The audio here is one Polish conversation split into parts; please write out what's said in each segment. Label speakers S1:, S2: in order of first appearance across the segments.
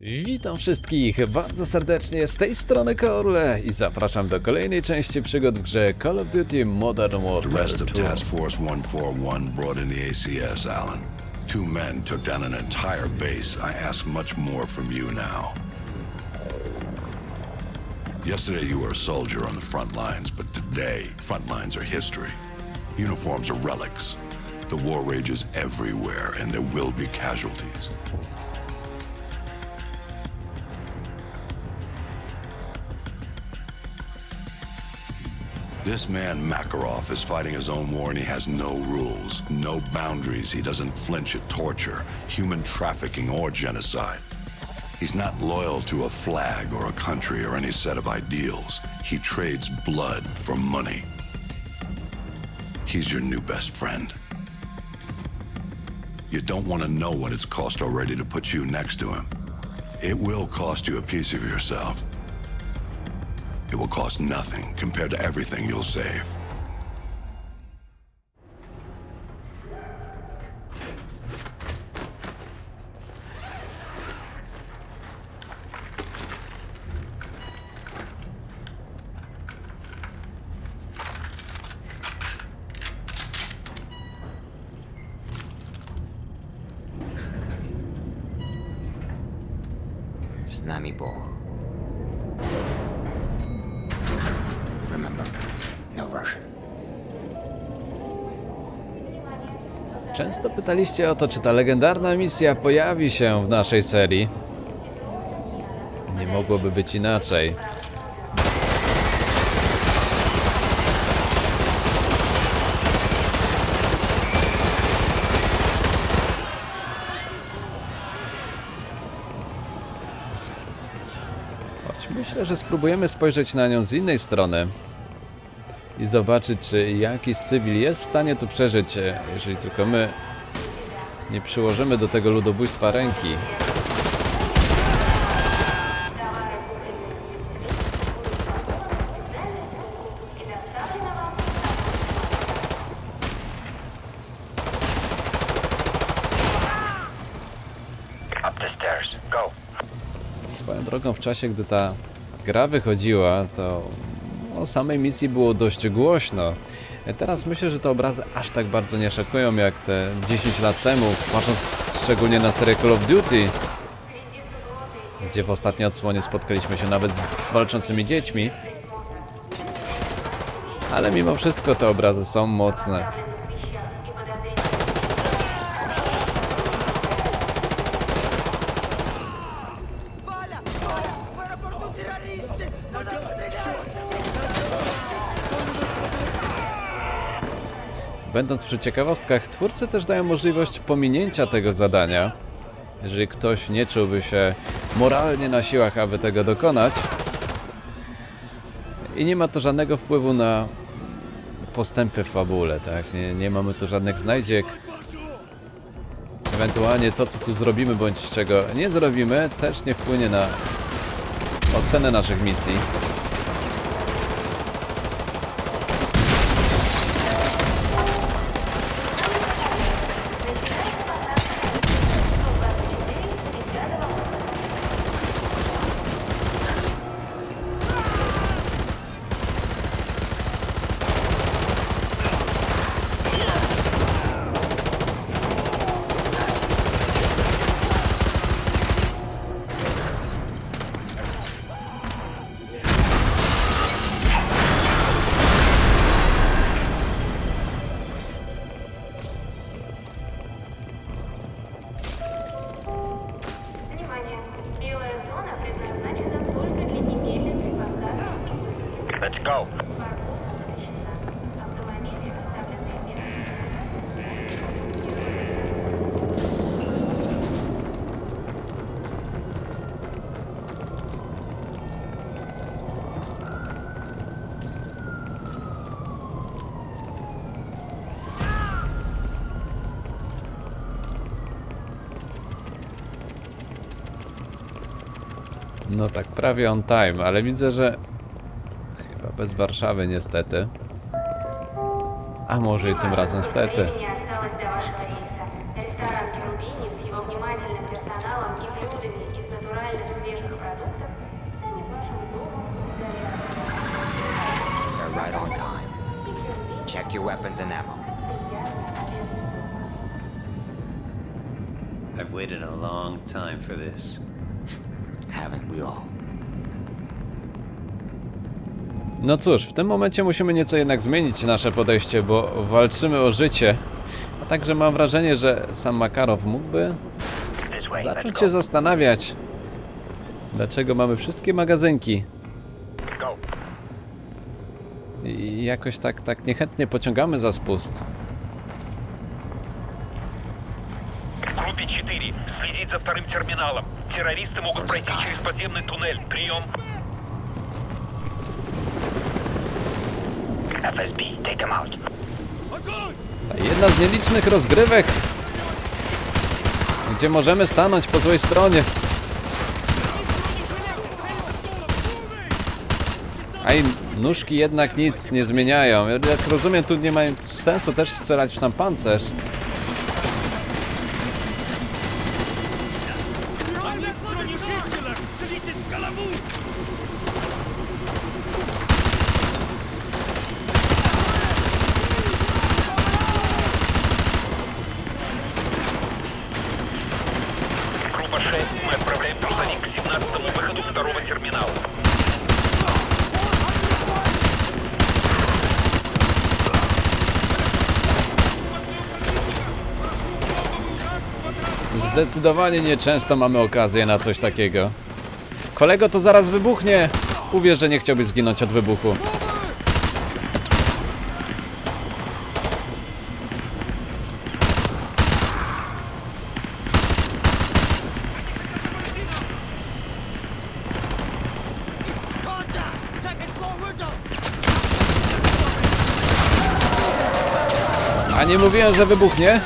S1: Witam wszystkich bardzo serdecznie z tej strony Korle i zapraszam do kolejnej części przygód w grze Call of Duty Modern
S2: The
S1: Warfare
S2: rest of
S1: 2.
S2: Task Force 141 brought in the ACS, Alan. Two men took down an entire base. I ask much more from you now. Yesterday you were a soldier on the front lines, but today, front lines are history. Uniforms are relics. The war rages everywhere, and there will be casualties. This man, Makarov, is fighting his own war and he has no rules, no boundaries. He doesn't flinch at torture, human trafficking, or genocide. He's not loyal to a flag or a country or any set of ideals. He trades blood for money. He's your new best friend. You don't want to know what it's cost already to put you next to him. It will cost you a piece of yourself. It will cost nothing compared to everything you'll save.
S3: Z nami.
S1: Często pytaliście o to, czy ta legendarna misja pojawi się w naszej serii. Nie mogłoby być inaczej. Choć myślę, że spróbujemy spojrzeć na nią z innej strony i zobaczyć, czy jakiś cywil jest w stanie tu przeżyć, e, jeżeli tylko my nie przyłożymy do tego ludobójstwa ręki. Swoją drogą w czasie, gdy ta gra wychodziła, to o samej misji było dość głośno. Teraz myślę, że te obrazy aż tak bardzo nie szokują jak te 10 lat temu, patrząc szczególnie na serię Call of Duty, gdzie w ostatniej odsłonie spotkaliśmy się nawet z walczącymi dziećmi. Ale mimo wszystko te obrazy są mocne. Będąc przy ciekawostkach, twórcy też dają możliwość pominięcia tego zadania, jeżeli ktoś nie czułby się moralnie na siłach, aby tego dokonać. I nie ma to żadnego wpływu na postępy w fabule, tak? Nie, nie mamy tu żadnych znajdziek. Ewentualnie to, co tu zrobimy, bądź czego nie zrobimy, też nie wpłynie na ocenę naszych misji. No tak, prawie on time, ale widzę, że chyba bez Warszawy niestety. A może i tym razem stety.
S3: Time
S4: for this.
S3: Haven't we all?
S1: No cóż, w tym momencie musimy nieco jednak zmienić nasze podejście, bo walczymy o życie. A także mam wrażenie, że sam Makarow mógłby
S3: This way,
S1: zacząć się zastanawiać, dlaczego mamy wszystkie magazynki.
S3: Go.
S1: I jakoś tak, tak niechętnie pociągamy za spust.
S5: Группе 4. Следить за вторым терминалом. Террористы могут пройти через подземный туннель. Прием.
S3: FSB, take them out.
S1: Ta jedna z nielicznych rozgrywek, gdzie możemy stanąć po złej stronie. A i nóżki jednak nic nie zmieniają. Jak rozumiem, tu nie ma sensu też strzelać w sam pancerz. Zdecydowanie nieczęsto mamy okazję na coś takiego. Kolego, to zaraz wybuchnie! Uwierz, że nie chciałbyś zginąć od wybuchu. A nie mówiłem, że wybuchnie?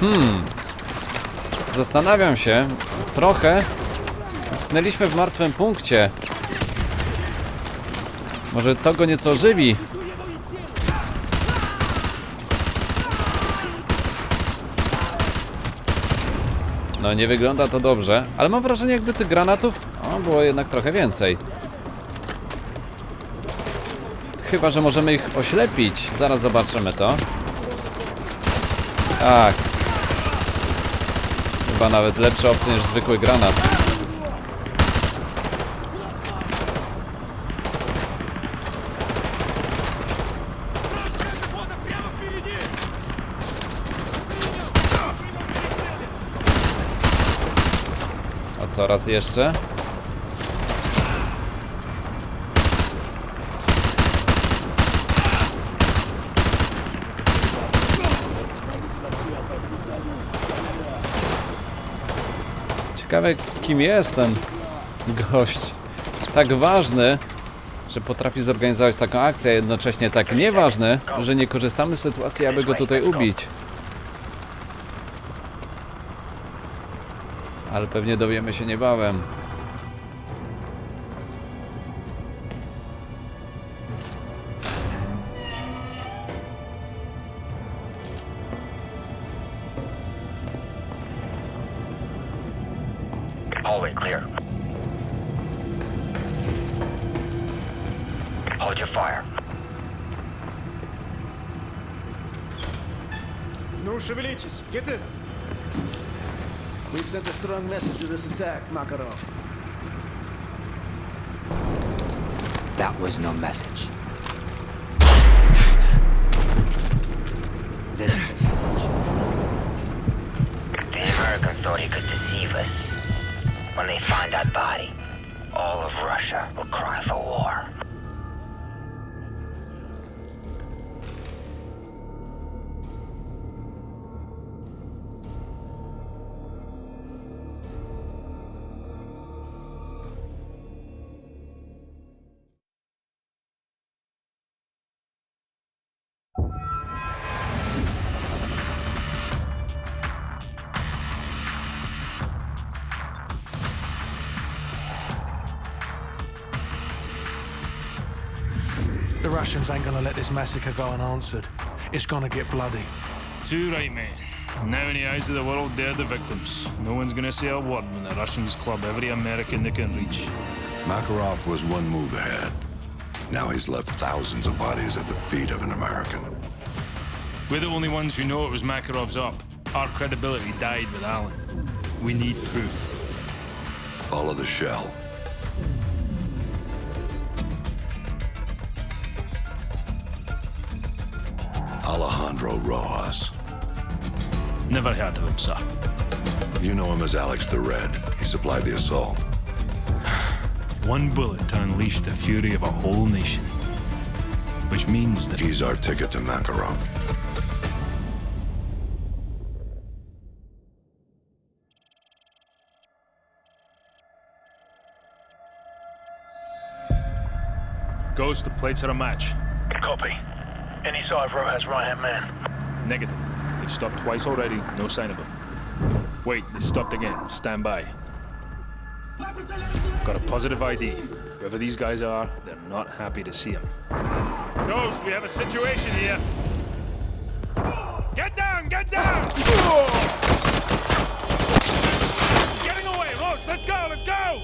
S1: Hmm. Zastanawiam się, trochę tknęliśmy w martwym punkcie. Może to go nieco żywi. No nie wygląda to dobrze, ale mam wrażenie jakby tych granatów o, było jednak trochę więcej. Chyba, że możemy ich oślepić. Zaraz zobaczymy to. Tak. Chyba nawet lepsza opcja niż zwykły granat. A co raz jeszcze? Ciekawe kim jest ten gość. Tak ważny, że potrafi zorganizować taką akcję, a jednocześnie tak nieważny, że nie korzystamy z sytuacji, aby go tutaj ubić. Ale pewnie dowiemy się niebawem.
S3: clear. Hold your fire.
S6: Ну, шевелитесь. Get in. We've sent a strong message to this attack, Makarov.
S3: That was no message. This is a message. The Americans thought he could deceive us. When they find that body, all of Russia will cry for war.
S7: This massacre go unanswered. It's gonna get bloody.
S8: Too right, mate. Now in the eyes of the world, they're the victims. No one's gonna say a word when the Russians club every American they can reach.
S2: Makarov was one move ahead. Now he's left thousands of bodies at the feet of an American.
S8: We're the only ones who know it was Makarov's up. Our credibility died with Allen. We need proof.
S2: Follow the shell. Alejandro Rojas.
S8: Never heard of him, sir.
S2: You know him as Alex the Red. He supplied the assault.
S8: One bullet to unleash the fury of a whole nation. Which means that
S2: He's our ticket to Makarov.
S8: Ghost, the plates are a match.
S5: Copy. Any sign of Rojas' right-hand man?
S8: Negative. They've stopped twice already, no sign of him. Wait, they stopped again. Stand by. Got a positive ID. Whoever these guys are, they're not happy to see him. Ghost, we have a situation here. Get down! Get down! Getting away, Roach! Let's go! Let's go!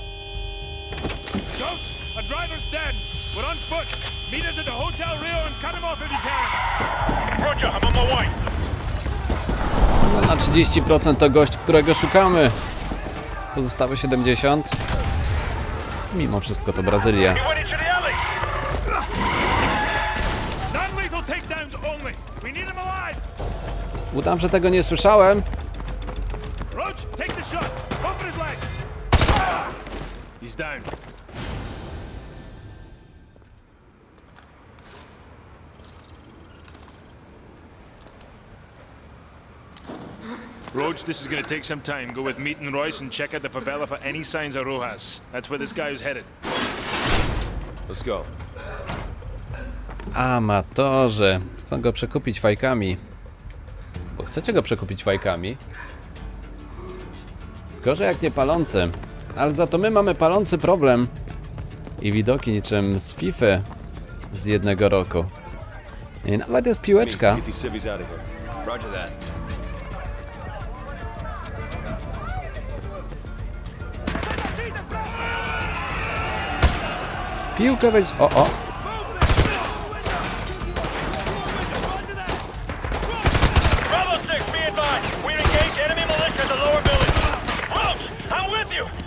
S8: Ghost, a driver's dead. We're on foot. Meet us at the Hotel Rio and cut him off if you can.
S5: Roger, I'm on my way.
S1: No, na 30% to gość, którego szukamy. Pozostałe 70. Mimo wszystko to Brazylia. Udam, że tego nie słyszałem.
S8: Roach, this is going to take some time. Go with Meat and Royce and check out the favela for any signs of Rojas. That's where this guy is headed.
S6: Let's go.
S1: Amatorzy. Chcą go przekupić fajkami. Bo chcecie go przekupić fajkami? Gorzej jak nie palący. Ale za to my mamy palący problem. I widoki niczym z FIFA z jednego roku. I nawet jest piłeczka.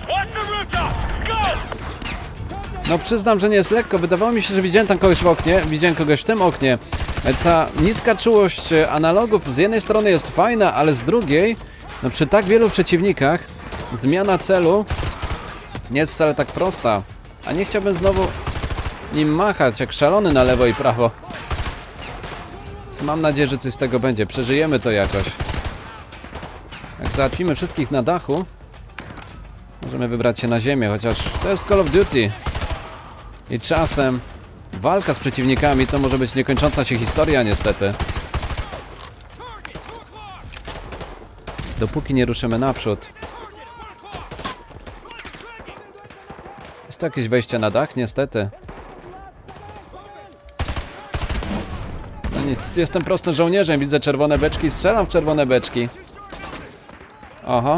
S5: Watch the rooftop. Go!
S1: No przyznam, że nie jest lekko. Wydawało mi się, że widziałem tam kogoś w oknie. Widziałem kogoś w tym oknie. E, Ta niska czułość e, analogów z jednej strony jest fajna, ale z drugiej, no przy tak wielu przeciwnikach, zmiana celu nie jest wcale tak prosta. A nie chciałbym znowu nim machać jak szalony na lewo i prawo. Mam nadzieję, że coś z tego będzie. Przeżyjemy to jakoś. Jak załatwimy wszystkich na dachu, możemy wybrać się na ziemię, chociaż to jest Call of Duty. I czasem walka z przeciwnikami to może być niekończąca się historia niestety. Dopóki nie ruszymy naprzód. To jakieś wejście na dach? Niestety. No nic, jestem prostym żołnierzem, widzę czerwone beczki, strzelam w czerwone beczki. Oho.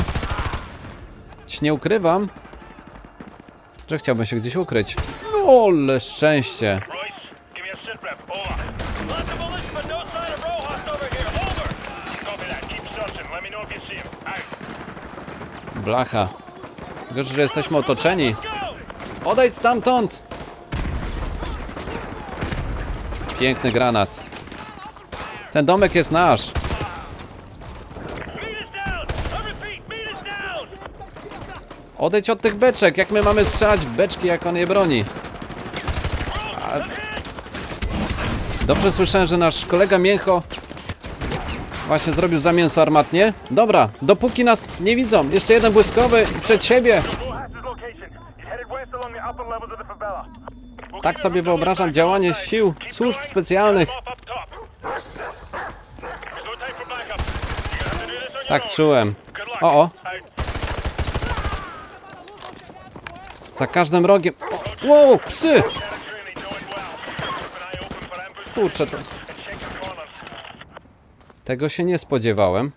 S1: Choć nie ukrywam, że chciałbym się gdzieś ukryć. No, ale szczęście. Blacha. Gorzej, że jesteśmy otoczeni. Odejdź stamtąd! Piękny granat. Ten domek jest nasz. Odejdź od tych beczek. Jak my mamy strzelać beczki, jak on je broni? A... Dobrze słyszałem, że nasz kolega Mięcho właśnie zrobił za mięso armatnie. Dobra, dopóki nas nie widzą. Jeszcze jeden błyskowy przed siebie.
S5: Rojas' location. He's headed west along the upper levels of the favela. We'll
S1: Tak sobie wyobrażam działanie sił służb specjalnych. Tak czułem. O, o, za każdym rogiem. O, wow, psy! Kurczę, to... Tego się nie spodziewałem.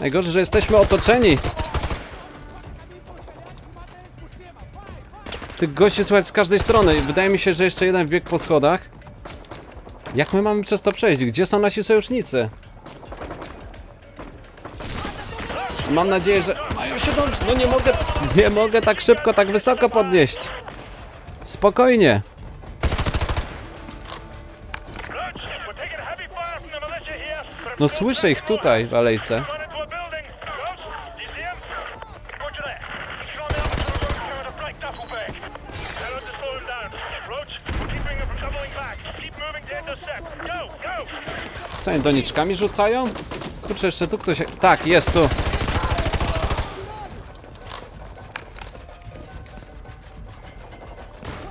S1: Najgorzej, że jesteśmy otoczeni. Tych gości słychać z każdej strony. Wydaje mi się, że jeszcze jeden wbiegł po schodach. Jak my mamy przez to przejść? Gdzie są nasi sojusznicy? Mam nadzieję, że mają się dobrze. No nie mogę, nie mogę tak szybko, tak wysoko podnieść. Spokojnie. No słyszę ich tutaj w alejce.
S5: Run into a building. Roach, do you see him? Roger that. He's on the opposite road carrying a black duffel bag. Tell him to slow him down. Roach, we're keeping him from doubling back. Keep moving to intercept. Go, go!
S1: Co, oni doniczkami rzucają? Kurczę, jeszcze tu ktoś... Tak, jest tu.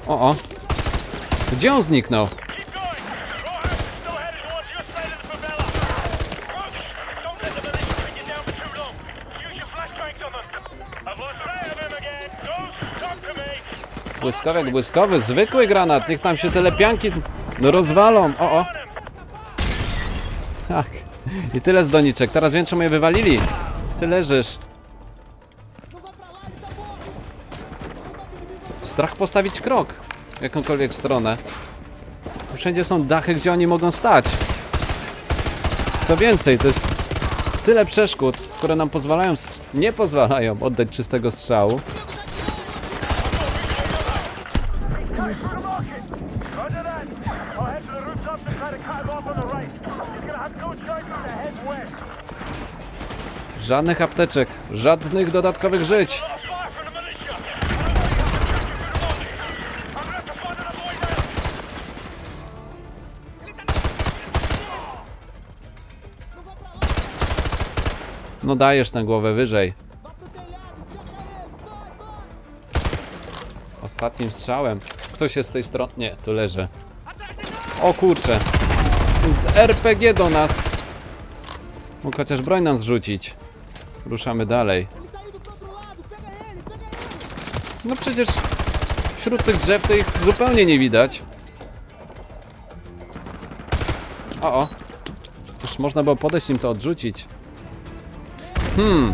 S1: O, o. Gdzie on zniknął? Błyskowiak błyskowy, zwykły granat. Niech tam się te lepianki no, rozwalą. O, o. Tak. I tyle z doniczek. Teraz wiem, czemu je wywalili. Ty leżysz. Strach postawić krok w jakąkolwiek stronę. Tu wszędzie są dachy, gdzie oni mogą stać. Co więcej, to jest tyle przeszkód, które nam pozwalają, nie pozwalają oddać czystego strzału. Żadnych apteczek, żadnych dodatkowych żyć. No dajesz tę głowę wyżej. Ostatnim strzałem. Ktoś jest z tej strony. Nie, tu leży. O kurczę. Z RPG do nas. Mógł chociaż broń nam zrzucić. Ruszamy dalej. No przecież wśród tych drzew to ich zupełnie nie widać. O, o. Cóż, można było podejść im to odrzucić. Hmm.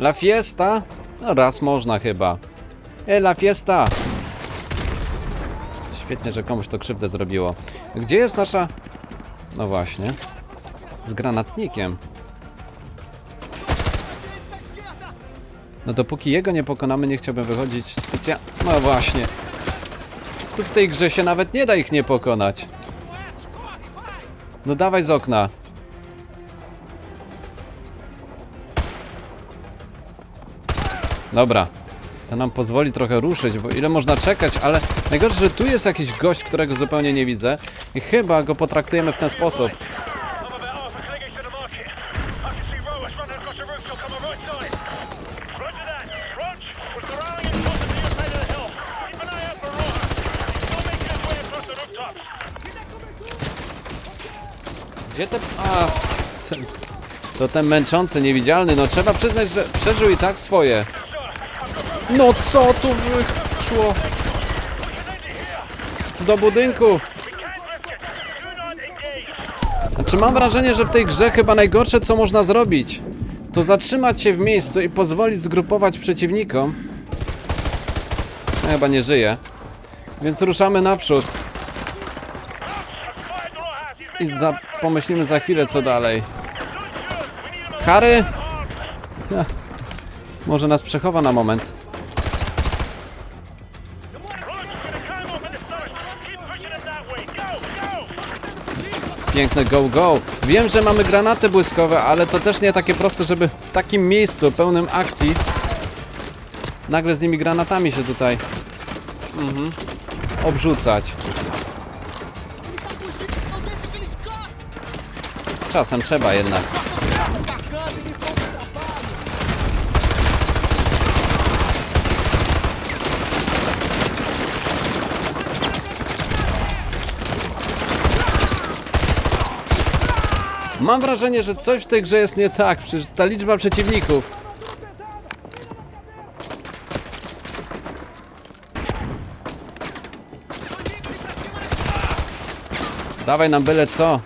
S1: La fiesta? No raz można chyba. E, la fiesta! Świetnie, że komuś to krzywdę zrobiło. Gdzie jest nasza... No właśnie. Z granatnikiem. No dopóki jego nie pokonamy, nie chciałbym wychodzić. No właśnie. Tu w tej grze się nawet nie da ich nie pokonać. No dawaj z okna. Dobra. To nam pozwoli trochę ruszyć, bo ile można czekać, ale najgorsze, że tu jest jakiś gość, którego zupełnie nie widzę i chyba go potraktujemy w ten sposób. Gdzie te... A, ten, to ten męczący, niewidzialny, no trzeba przyznać, że przeżył i tak swoje. No co tu wyszło? Do budynku. Znaczy mam wrażenie, że w tej grze chyba najgorsze co można zrobić to zatrzymać się w miejscu i pozwolić zgrupować przeciwnikom. Chyba nie żyje. Więc ruszamy naprzód i za, pomyślimy za chwilę co dalej. Harry? Ja. Może nas przechowa na moment. Piękne go go. Wiem, że mamy granaty błyskowe, ale to też nie takie proste, żeby w takim miejscu pełnym akcji nagle z nimi granatami się tutaj mhm, obrzucać. Czasem trzeba jednak. Mam wrażenie, że coś w tej grze jest nie tak, przecież ta liczba przeciwników. Dawaj nam byle co.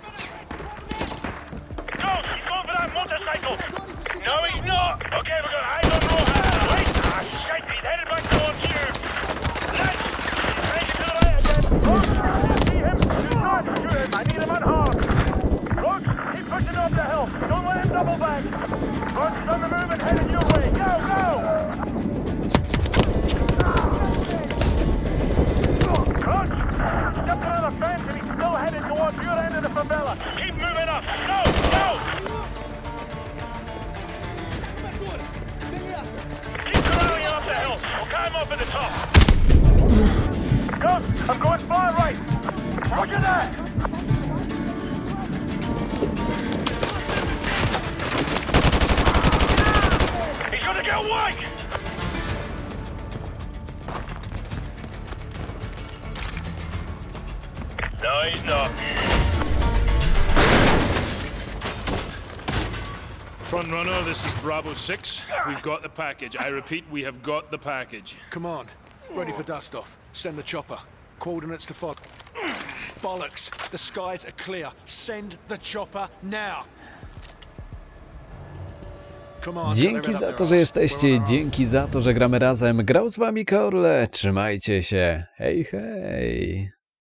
S8: Front runner, this is Bravo 6. We've got the package. I repeat, we have got the package.
S7: Command, ready for dust off. Send the chopper. Coordinates to Bollocks! The skies are clear. Send the chopper now!
S1: Dzięki za to, że jesteście, dzięki za to, że gramy razem. Grał z wami Korle, trzymajcie się. Hej, hej.